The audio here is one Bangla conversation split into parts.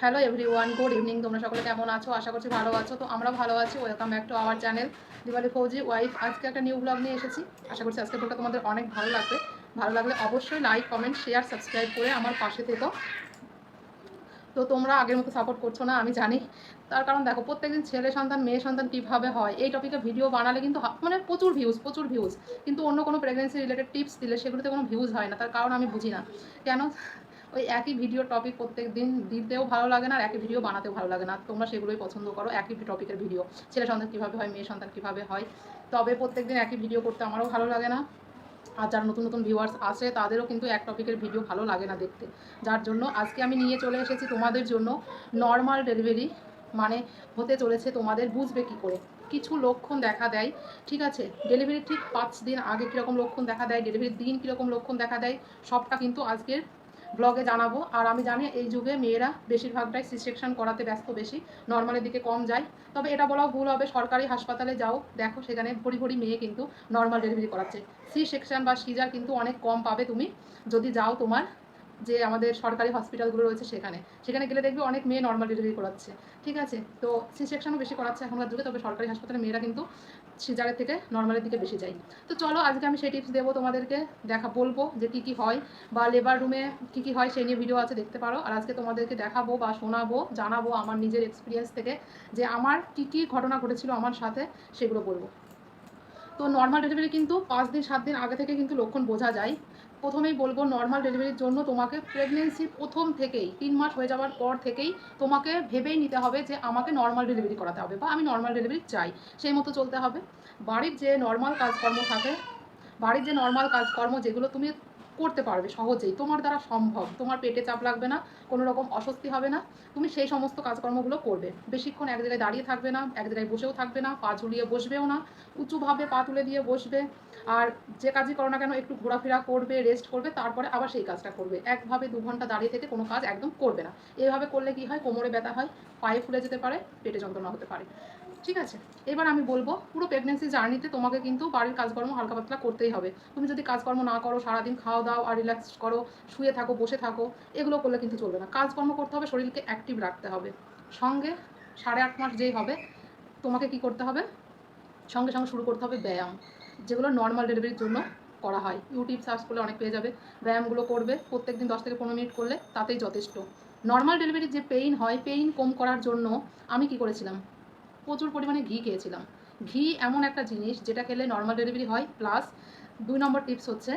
হ্যালো এভরিওয়ান গুড ইভিনিং তোমরা সকলে কেমন আছো? আশা করছি ভালো আছো। তো আমরা ভালো আছি welcome back to our channel Diwali Fauji wife আজকে একটা নিউ ব্লগ নিয়ে এসেছি। আশা করছি আজকে ব্লগটা তোমাদের অনেক ভালো লাগবে। ভালো লাগলে অবশ্যই লাইক কমেন্ট শেয়ার সাবস্ক্রাইব করে আমার পাশে থেকো। তো তোমরা আগের মতো সাপোর্ট করছ না, আমি জানি। তার কারণ দেখো, প্রত্যেকদিন ছেলে সন্তান, মেয়ে সন্তান কীভাবে হয়, এই টপিকে ভিডিও বানালে কিন্তু মানে প্রচুর ভিউজ প্রচুর ভিউজ কিন্তু অন্য কোনো প্রেগনেন্সি রিলেটেড টিপস দিলে সেগুলোতে কোনো ভিউজ হয় না। তার কারণ আমি বুঝি না। কেন? ওই একই ভিডিও টপিক প্রত্যেক দিন দিতেও ভালো লাগে না আর একই ভিডিও বানাতেও ভালো লাগে না। তোমরা সেগুলোই পছন্দ করো, একই টপিকের ভিডিও ছেলে সন্তান কীভাবে হয়, মেয়ে সন্তান কীভাবে হয়। তবে প্রত্যেক দিন একই ভিডিও করতে আমারও ভালো লাগে না। আর যারা নতুন নতুন ভিউয়ার্স আসে তাদেরও কিন্তু এক টপিকের ভিডিও ভালো লাগে না দেখতে। যার জন্য আজকে আমি নিয়ে চলে এসেছি তোমাদের জন্য নর্মাল ডেলিভারি মানে হতে চলেছে তোমাদের বুঝবে কি করে। কিছু লক্ষণ দেখা দেয়, ঠিক আছে? ডেলিভারি ঠিক পাঁচ দিন আগে কীরকম লক্ষণ দেখা দেয় ডেলিভারির দিন কীরকম লক্ষণ দেখা দেয়, সবটা কিন্তু আজকের ব্লগে জানাব। আর আমি জানি এই যুগে মেয়েরা বেশিরভাগটাই সি সেকশন করাতে ব্যস্ত বেশি। নর্মালের দিকে কম যায়। তবে এটা বলাও ভুল হবে, সরকারি হাসপাতালে যাও, দেখো সেখানে ভরি ভরি মেয়ে কিন্তু নর্মাল ডেলিভারি করাচ্ছে। সি সেকশন বা সিজার কিন্তু অনেক কম পাবে তুমি। যদি যাও তোমার যে আমাদের সরকারি হসপিটালগুলো রয়েছে সেখানে। সেখানে গেলে দেখবে অনেক মেয়ে নর্মাল ডেলিভারি করাচ্ছে। ঠিক আছে? তো সি সেকশনও বেশি করাচ্ছে এখনকার যুগে তবে সরকারি হাসপাতালে মেয়েরা কিন্তু সিজারের থেকে নর্মালের দিকে বেশি যায়। তো চলো, আজকে আমি সেই টিপস দেবো তোমাদেরকে, দেখা, বলব যে কী কী হয় বা লেবার রুমে কী কী হয় সেই নিয়ে ভিডিও আছে, দেখতে পারো। আর আজকে তোমাদেরকে দেখাবো বা শোনাবো, জানাব আমার নিজের এক্সপিরিয়েন্স থেকে যে আমার কী কী ঘটনা ঘটেছিল আমার সাথে, সেগুলো বলব। তো নর্মাল ডেলিভারি কিন্তু পাঁচ দিন, সাত দিন আগে থেকে কিন্তু লক্ষণ বোঝা যায়। প্রথমেই বলব নর্মাল ডেলিভারির জন্য তোমাকে প্রেগনেন্সি প্রথম থেকেই, তিন মাস হয়ে যাওয়ার পর থেকেই তোমাকে ভেবেই নিতে হবে যে আমাকে নর্মাল ডেলিভারি করাতে হবে বা আমি নর্মাল ডেলিভারি চাই। সেই মতো চলতে হবে। বাড়ির যে নর্মাল কাজকর্ম থাকে, বাড়ির যে নর্মাল কাজকর্ম যেগুলো তুমি করতে পারবে সহজেই। তোমার দ্বারা সম্ভব। তোমার পেটে চাপ লাগবে না কোনো রকম অস্বস্তি হবে না। তুমি সেই সমস্ত কাজকর্মগুলো করবে। বেশিক্ষণ এক জায়গায় দাঁড়িয়ে থাকবে না, এক জায়গায় বসেও থাকবে না, পা ঝুলিয়ে বসবেও না, উঁচুভাবে পা তুলে দিয়ে বসবে আর যে কাজই করো না কেন, একটু ঘোরাফেরা করবে রেস্ট করবে, তারপরে আবার সেই কাজটা করবে। একভাবে দু ঘণ্টা দাঁড়িয়ে থেকে কোনো কাজ একদম করবে না। এভাবে করলে কি হয়? কোমরে ব্যথা হয়, পায়ে ফুলে যেতে পারে, পেটে যন্ত্রণা হতে পারে। ঠিক আছে? এবার আমি বলব, পুরো প্রেগনেন্সি জার্নিতে তোমাকে কিন্তু বাড়ির কাজকর্ম হালকা পাতলা করতেই হবে। তুমি যদি কাজকর্ম না করো, সারাদিন খাওয়া দাও আর রিল্যাক্স করো, শুয়ে থাকো, বসে থাকো, এগুলো করলে কিন্তু চলবে না। কাজকর্ম করতে হবে, শরীরকে অ্যাক্টিভ রাখতে হবে। সঙ্গে সাড়ে আট মাস যেই হবে, তোমাকে কি করতে হবে? সঙ্গে সঙ্গে শুরু করতে হবে ব্যায়াম, যেগুলো নর্মাল ডেলিভারির জন্য করা হয়। ইউটিউব সার্চ করলে অনেক পেয়ে যাবে। ব্যায়ামগুলো করবে প্রত্যেক দিন দশ থেকে পনেরো মিনিট করলে তাতেই যথেষ্ট। নর্মাল ডেলিভারির যে পেইন হয় পেইন কম করার জন্য আমি কি করেছিলাম? প্রচুর পরিমাণে ঘি খেয়েছিলাম। ঘি এমন একটা জিনিস যেটা খেলে নর্মাল ডেলিভারি হয় প্লাস দুই নম্বর টিপস হচ্ছে,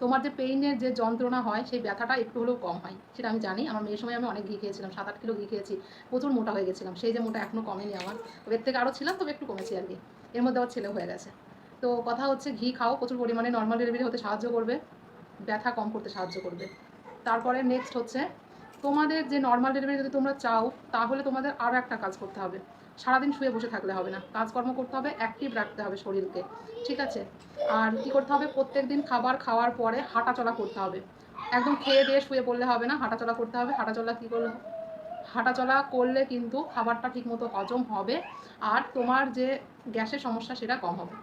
তোমার যে পেইনের যে যন্ত্রণা হয়, সেই ব্যথাটা একটু হলেও কম হয়। সেটা আমি জানি, আমার মেয়ের সময় আমি অনেক ঘি খেয়েছিলাম সাত আট কিলো ঘি খেয়েছি, প্রচুর মোটা হয়ে গেছিলাম। সেই যে মোটা এখনও কমেনি আমার, তবে এর থেকে আরও ছিলাম, তবে একটু কমেছি আর কি। এর মধ্যে আমার ছেলে হয়ে গেছে। তো কথা হচ্ছে, ঘি খাও, প্রচুর পরিমাণে নর্মাল ডেলিভারি হতে সাহায্য করবে, ব্যথা কম করতে সাহায্য করবে। তারপরে নেক্সট হচ্ছে, তোমাদের যে নর্মাল ডেলিভারি যদি তোমরা চাও, তাহলে তোমাদের আরও একটা কাজ করতে হবে। সারাদিন শুয়ে বসে থাকলে হবে না। কাজকর্ম করতে হবে অ্যাক্টিভ রাখতে হবে শরীরকে, ঠিক আছে? আর কি করতে হবে? প্রত্যেক দিন খাবার খাওয়ার পরে হাঁটাচলা করতে হবে। একদম খেয়ে দিয়ে শুয়ে পড়লে হবে না, হাঁটাচলা করতে হবে। হাঁটাচলা কী করলে? হাঁটাচলা করলে কিন্তু খাবারটা ঠিকমতো হজম হবে আর তোমার যে গ্যাসের সমস্যা সেটা কম হবে।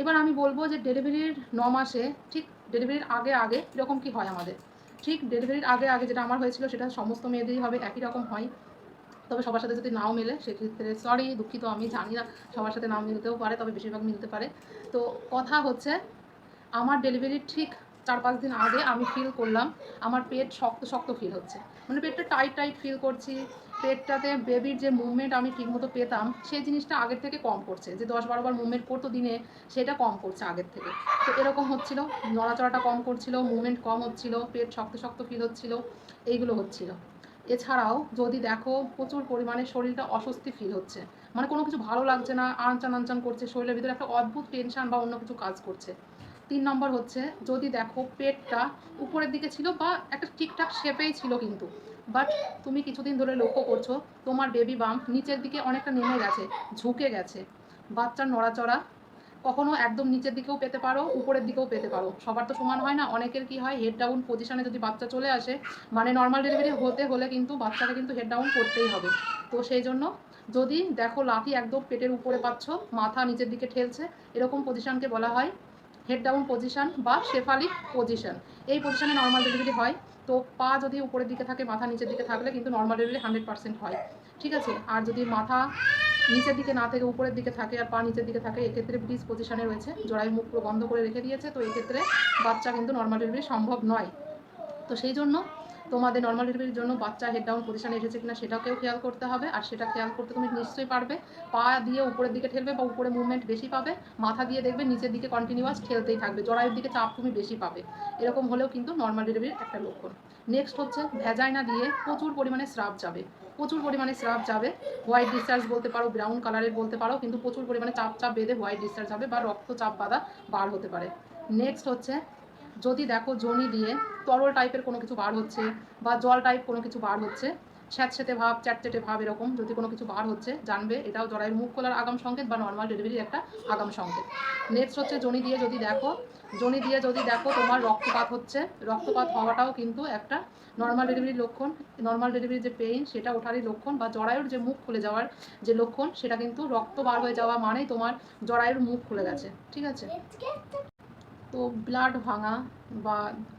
এবার আমি বলব যে ডেলিভারির ন মাসে ঠিক ডেলিভারির আগে আগে কীরকম কী হয় আমাদের? ঠিক ডেলিভারির আগে আগে যেটা আমার হয়েছিল সেটা সমস্ত মেয়েদেরই হবে, একই রকম হয়। তবে সবার সাথে যদি নাও মেলে, সেক্ষেত্রে সরি দুঃখিত, আমি জানি না সবার সাথে নাও মিলতেও পারে, তবে বেশিরভাগ মিলতে পারে। তো কথা হচ্ছে, আমার ডেলিভারির ঠিক চার পাঁচ দিন আগে আমি ফিল করলাম, আমার পেট শক্ত শক্ত ফিল হচ্ছে। মানে পেটটা টাইট টাইট ফিল করছি, পেটটাতে বেবির যে মুভমেন্ট আমি ঠিকমতো পেতাম, সেই জিনিসটা আগের থেকে কম করছে। যে দশ বারো বার মুভমেন্ট করতো দিনে, সেটা কম করছে আগের থেকে। তো এরকম হচ্ছিল, নড়াচড়াটা কম করছিল মুভমেন্ট কম হচ্ছিল, পেট শক্ত শক্ত ফিল হচ্ছিল, এইগুলো হচ্ছিল। এছাড়াও যদি দেখো প্রচুর পরিমাণে শরীরটা অস্বস্তি ফিল হচ্ছে। মানে কোনো কিছু ভালো লাগছে না, আনচান আনচান করছে, শরীরের ভিতরে একটা অদ্ভুত টেনশন বা অন্য কিছু কাজ করছে। তিন নম্বর হচ্ছে যদি দেখো পেটটা উপরের দিকে ছিল বা একটা ঠিকঠাক শেপেই ছিল কিন্তু। বাট তুমি কিছুদিন ধরে লক্ষ্য করছ, তোমার বেবি বাম্প নিচের দিকে অনেকটা নেমে গেছে, ঝুঁকে গেছে। বাচ্চার নড়াচড়া কখনো একদম নিচের দিকেও পেতে পারো, উপরের দিকেও পেতে পারো। সবার তো সমান হয় না, অনেকের কি হয় হেড ডাউন পজিশনে যদি বাচ্চা চলে আসে মানে নর্মাল ডেলিভারি হতে হলে কিন্তু বাচ্চাকে কিন্তু হেড ডাউন করতেই হবে। তো সেই জন্য যদি দেখো লাথি একদম পেটের উপরে পাচ্ছ, মাথা নিচের দিকে ঠেলছে, এরকম পজিশনকে বলা হয় হেড ডাউন পজিশন বা শেফালিক পজিশন এই পজিশনে নর্মাল ডেলিভারি হয়। তো পা যদি উপরের দিকে থাকে, মাথা নিচের দিকে থাকলে কিন্তু নর্মাল ডেলিভারি হান্ড্রেড পার্সেন্ট হয়। ঠিক আছে? আর যদি মাথা নিচের দিকে না থেকে উপরের দিকে থাকে আর পা নিচের দিকে থাকে, এক্ষেত্রে ব্রিজ পজিশনে রয়েছে। জোড়ায় মুখ পুরো বন্ধ করে রেখে দিয়েছে, তো এক্ষেত্রে বাচ্চা কিন্তু নর্মাল ডেলিভারি সম্ভব নয়। তো সেই জন্য তোমাদের নর্মাল ডেলিভারির জন্য বাচ্চা হেড ডাউন পজিশনে এসেছে কিনা সেটাকেও খেয়াল করতে হবে। আর সেটা খেয়াল করতে তুমি নিশ্চয়ই পারবে। পা দিয়ে উপরের দিকে ঠেলবে বা উপরে মুভমেন্ট বেশি পাবে। মাথা দিয়ে দেখবে নিচের দিকে কন্টিনিউয়াস ঠেলতেই থাকবে। জরায়ুর দিকে চাপ তুমি বেশি পাবে। এরকম হলেও কিন্তু নর্মাল ডেলিভারির একটা লক্ষণ। নেক্সট হচ্ছে ভেজাইনা দিয়ে প্রচুর পরিমাণে স্রাব যাবে। প্রচুর পরিমাণে স্রাব যাবে। হোয়াইট ডিসচার্জ বলতে পারো ব্রাউন কালারের বলতে পারো, কিন্তু প্রচুর পরিমাণে চাপ চাপ বেঁধে হোয়াইট ডিসচার্জ হবে বা রক্তচাপ বাঁধা বার হতে পারে। নেক্সট হচ্ছে, যদি দেখো জনি দিয়ে তরল টাইপের কোনো কিছু বার হচ্ছে বা জল টাইপ কোনো কিছু বার হচ্ছে স্যাঁতস্যাঁতে ভাব চ্যাটচ্যাটে ভাব এরকম, যদি কোনো কিছু বার হচ্ছে, জানবে, এটাও জরায়ের মুখ খোলার আগাম সংকেত বা নর্মাল ডেলিভারির একটা আগাম সংকেত। নেক্সট হচ্ছে জনি দিয়ে যদি দেখো, জনি দিয়ে যদি দেখো তোমার রক্তপাত হচ্ছে, রক্তপাত হওয়াটাও কিন্তু একটা নর্মাল ডেলিভারির লক্ষণ। নর্মাল ডেলিভারির যে পেইন সেটা ওঠারই লক্ষণ বা জরায়ুর যে মুখ খুলে যাওয়ার যে লক্ষণ, সেটা কিন্তু রক্ত বার হয়ে যাওয়া মানেই তোমার জরায়ুর মুখ খুলে গেছে, ঠিক আছে? তো ব্লাড ভাঙা বা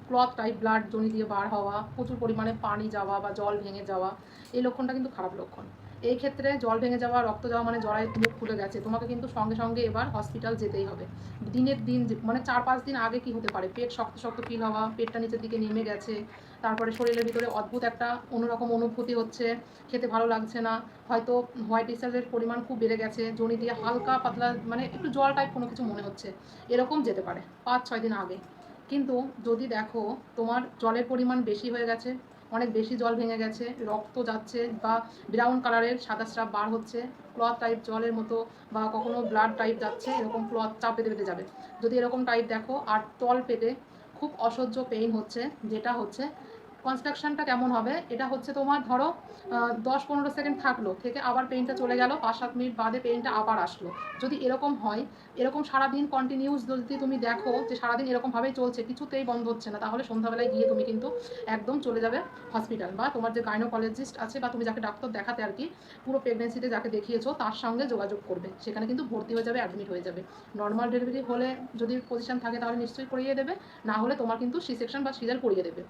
ক্লথ টাইপ ব্লাড জনি দিয়ে বার হওয়া, প্রচুর পরিমাণে পানি যাওয়া বা জল ভেঙে যাওয়া, এই লক্ষণটা কিন্তু খারাপ লক্ষণ। এই ক্ষেত্রে জল ভেঙে যাওয়া, রক্ত যাওয়া মানে জরায় মুখ খুলে গেছে। তোমাকে কিন্তু সঙ্গে সঙ্গে এবার হসপিটাল যেতেই হবে। দিনের দিন মানে চার পাঁচ দিন আগে কি হতে পারে? পেট শক্ত শক্ত ফিল হওয়া, পেটটা নিচের দিকে নেমে গেছে, তারপরে শরীরের ভিতরে অদ্ভুত একটা অন্যরকম অনুভূতি হচ্ছে, খেতে ভালো লাগছে না, হয়তো হোয়াইট ডিসচার্জের পরিমাণ খুব বেড়ে গেছে, জনি দিয়ে হালকা পাতলা মানে একটু জল টাইপ কোনো কিছু মনে হচ্ছে। এরকম যেতে পারে, পাঁচ ছয় দিন আগে। কিন্তু যদি দেখো তোমার জলের পরিমাণ বেশি হয়ে গেছে অনেক বেশি জল ভেঙে গেছে, রক্ত যাচ্ছে বা ব্রাউন কালারের সাদা স্রাব বার হচ্ছে ক্লথ টাইপ জলের মতো বা কখনো ব্লাড টাইপ যাচ্ছে, এরকম ক্লথ চাপ পেতে পেতে যাবে। যদি এরকম টাইপ দেখো, আর তল পেতে খুব অসহ্য পেইন হচ্ছে, যেটা হচ্ছে কনস্ট্রাকশনটা কেমন হবে? এটা হচ্ছে তোমার ধরো দশ পনেরো সেকেন্ড থাকল, থেকে আবার পেনটা চলে গেল, পাঁচ সাত মিনিট বাদে পেইনটা আবার আসলো। যদি এরকম হয়, এরকম সারাদিন কন্টিনিউস যদি তুমি দেখো যে সারাদিন এরকমভাবেই চলছে, কিছুতেই বন্ধ হচ্ছে না, তাহলে সন্ধ্যাবেলায় গিয়ে তুমি কিন্তু একদম চলে যাবে হসপিটাল বা তোমার যে গাইনোকোলজিস্ট আছে বা তুমি যাকে ডাক্তার দেখাতে আর কি, পুরো প্রেগনেন্সিতে যাকে দেখিয়েছো, তার সঙ্গে যোগাযোগ করবে। সেখানে কিন্তু ভর্তি হয়ে যাবে অ্যাডমিট হয়ে যাবে। নর্মাল ডেলিভারি হলে যদি পজিশন থাকে তাহলে নিশ্চয়ই করিয়ে দেবে, না হলে তোমার কিন্তু সি সেকশন বা সিজার করিয়ে দেবে।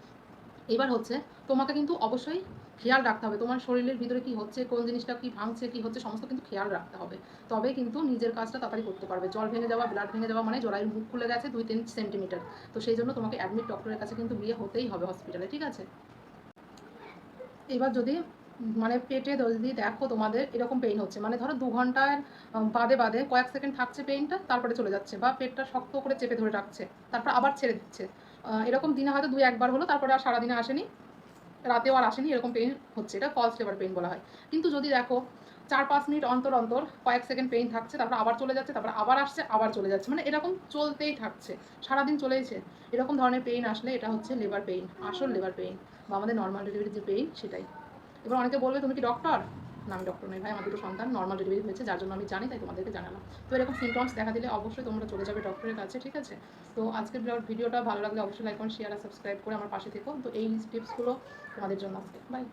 এবার হচ্ছে তোমাকে কিন্তু অবশ্যই খেয়াল রাখতে হবে, তোমার শরীরের ভিতরে কি হচ্ছে, কোন জিনিসটা কি ভাঙছে, কি হচ্ছে, সমস্ত কিন্তু খেয়াল রাখতে হবে। তবে কিন্তু নিজের কাজটা তাড়াতাড়ি করতে পারবে। জল ভেঙে যাওয়া ব্লাড ভেঙে যাওয়া মানে জরায়ুর মুখ খুলে গেছে দুই তিন সেন্টিমিটার তো সেই জন্য তোমাকে অ্যাডমিট ডক্টরের কাছে কিন্তু গিয়ে হতেই হবে হসপিটালে ঠিক আছে? এবার যদি মানে পেটে যদি দেখো তোমাদের এরকম পেইন হচ্ছে মানে ধরো দু ঘণ্টার বাদে বাদে কয়েক সেকেন্ড থাকছে পেইনটা তারপরে চলে যাচ্ছে বা পেটটা শক্ত করে চেপে ধরে রাখছে, তারপর আবার ছেড়ে দিচ্ছে। এরকম দিনে হয়তো দুই একবার হলো, তারপরে আর সারাদিনে আসেনি। রাতেও আর আসেনি, এরকম পেইন হচ্ছে। এটা ফলস লেবার পেইন বলা হয়। কিন্তু যদি দেখো, চার পাঁচ মিনিট অন্তর অন্তর, কয়েক সেকেন্ড পেইন থাকছে, তারপর আবার চলে যাচ্ছে, তারপর আবার আসছে, আবার চলে যাচ্ছে। মানে এরকম চলতেই থাকছে। সারাদিন চলেইছে। এরকম ধরনের পেইন আসলে এটা হচ্ছে লেবার পেইন আসল লেবার পেইন বা আমাদের নর্মাল ডেলিভারির যে পেইন সেটাই। এবার অনেকে বলবে, তুমি কি ডক্টর আমি ডক্টর নই ভাই আমার দুটো সন্তান নর্মাল ডেলিভারি হয়েছে, যার জন্য আমি জানি, তাই তোমাদেরকে জানালাম। তো এরকম সিমটমস দেখা দিলে অবশ্যই তোমরা চলে যাবে ডক্টরের কাছে, ঠিক আছে? তো আজকের ভিডিওটা ভালো লাগলে অবশ্যই লাইক করুন শেয়ার আর সাবস্ক্রাইব করে আমার পাশে থেকো। তো এই টিপসগুলো তোমাদের জন্য আজকে। বাই